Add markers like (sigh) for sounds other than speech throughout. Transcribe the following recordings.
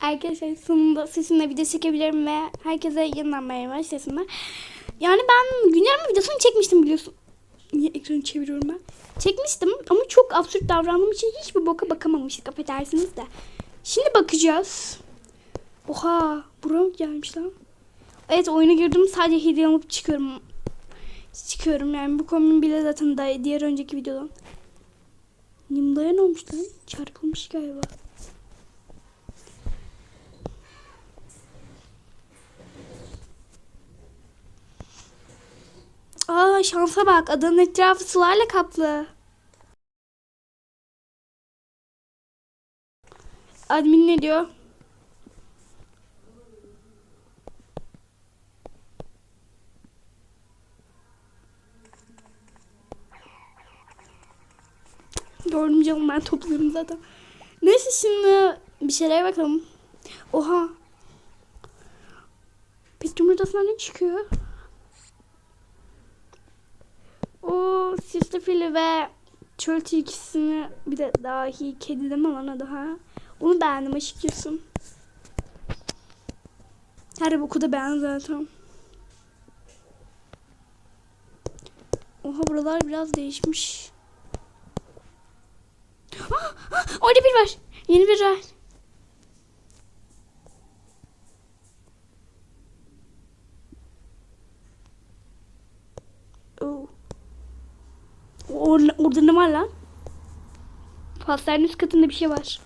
Arkadaşlar sonunda sesimle video çekebilirim ve herkese yeniden merhaba sesimle. Yani ben güncelleme videosunu çekmiştim biliyorsun. Niye ekranı çeviriyorum ben? Çekmiştim ama çok absürt davrandığım için hiçbir boka bakamamıştık affedersiniz de. Şimdi bakacağız. Oha buram gelmiş lan. Evet oyuna girdim sadece hediye alıp çıkıyorum. Çıkıyorum yani bu kombin bile zaten da diğer önceki videodan. Nimdaya ne olmuş lan? Çarpılmış galiba. Aa şansa bak adanın etrafı sularla kaplı. Admin ne diyor? Gördüm canım ben topluyorum zaten. Neyse şimdi bir şeylere bakalım. Oha. Pet ne çıkıyor? O sisli fili ve çöl tilkisini bir de dahi kedi deme lan daha. Onu beğendim açıkçası. Her boku da beğendim zaten. Oha buralar biraz değişmiş. (gasps) Ah, ah, orada bir var. Yeni bir var. Oh. Orada ne var lan? Pastanın üst katında bir şey var.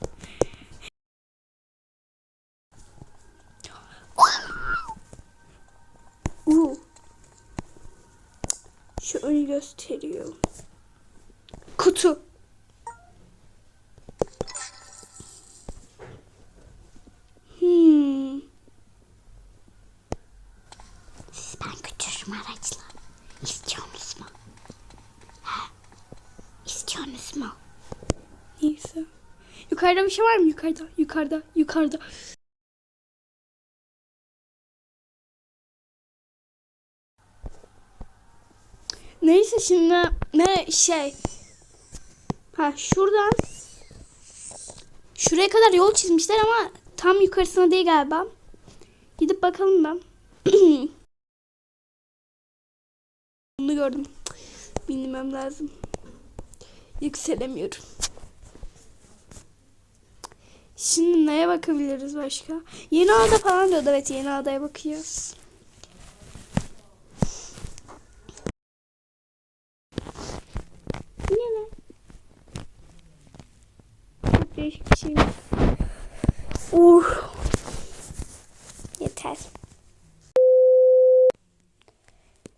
Uh. Şu önü gösteriyor. Kutu. Hmm. Siz ben götürürüm araçla. İstiyorsunuz mu? Neyse. Yukarıda bir şey var mı? Yukarıda, yukarıda, yukarıda. Neyse şimdi ne şey. Ha şuradan şuraya kadar yol çizmişler ama tam yukarısına değil galiba. Gidip bakalım ben. (clears throat) Bunu gördüm. Bilmem lazım. Yükselemiyorum. Şimdi neye bakabiliriz başka? Yeni ada falan diyordu. Evet yeni adaya bakıyoruz. Ne lan? Çok değişik bir şey. Uh. Yeter.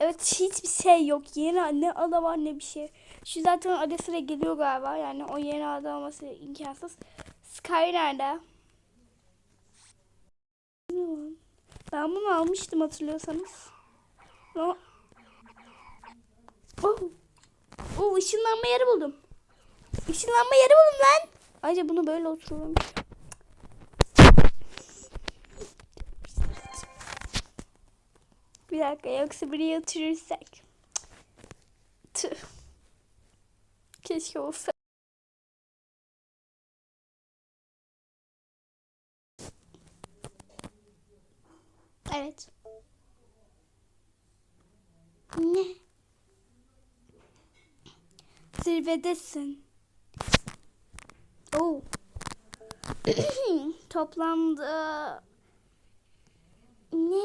Evet hiçbir şey yok. Yeni ne ada var ne bir şey. Şu zaten ada sıra geliyor galiba. Yani o yeni ada olması imkansız. Sky nerede? Ben bunu almıştım hatırlıyorsanız. O... Oh. Oh ışınlanma yeri buldum. Işınlanma yeri buldum lan. Ayrıca bunu böyle oturulmuş. Bir dakika yoksa buraya oturursak. Keşke olsa. Evet. Ne? Zirvedesin. (clears throat) Oo. Toplamda ne?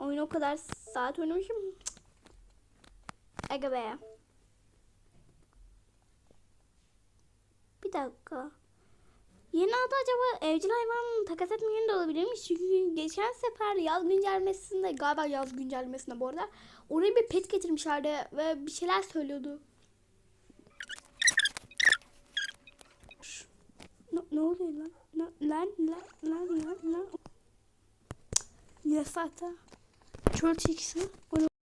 Oyun o kadar saat oynamışım. Aga be. Dakika. Yeni adı acaba evcil hayvan takas etme yeri de olabilirmiş. Çünkü geçen sefer yaz güncellemesinde galiba yaz güncellemesinde bu arada oraya bir pet getirmişlerdi ve bir şeyler söylüyordu. Ne, ne oluyor lan? Ne, lan lan lan lan lan. Saatte. Çöl ne?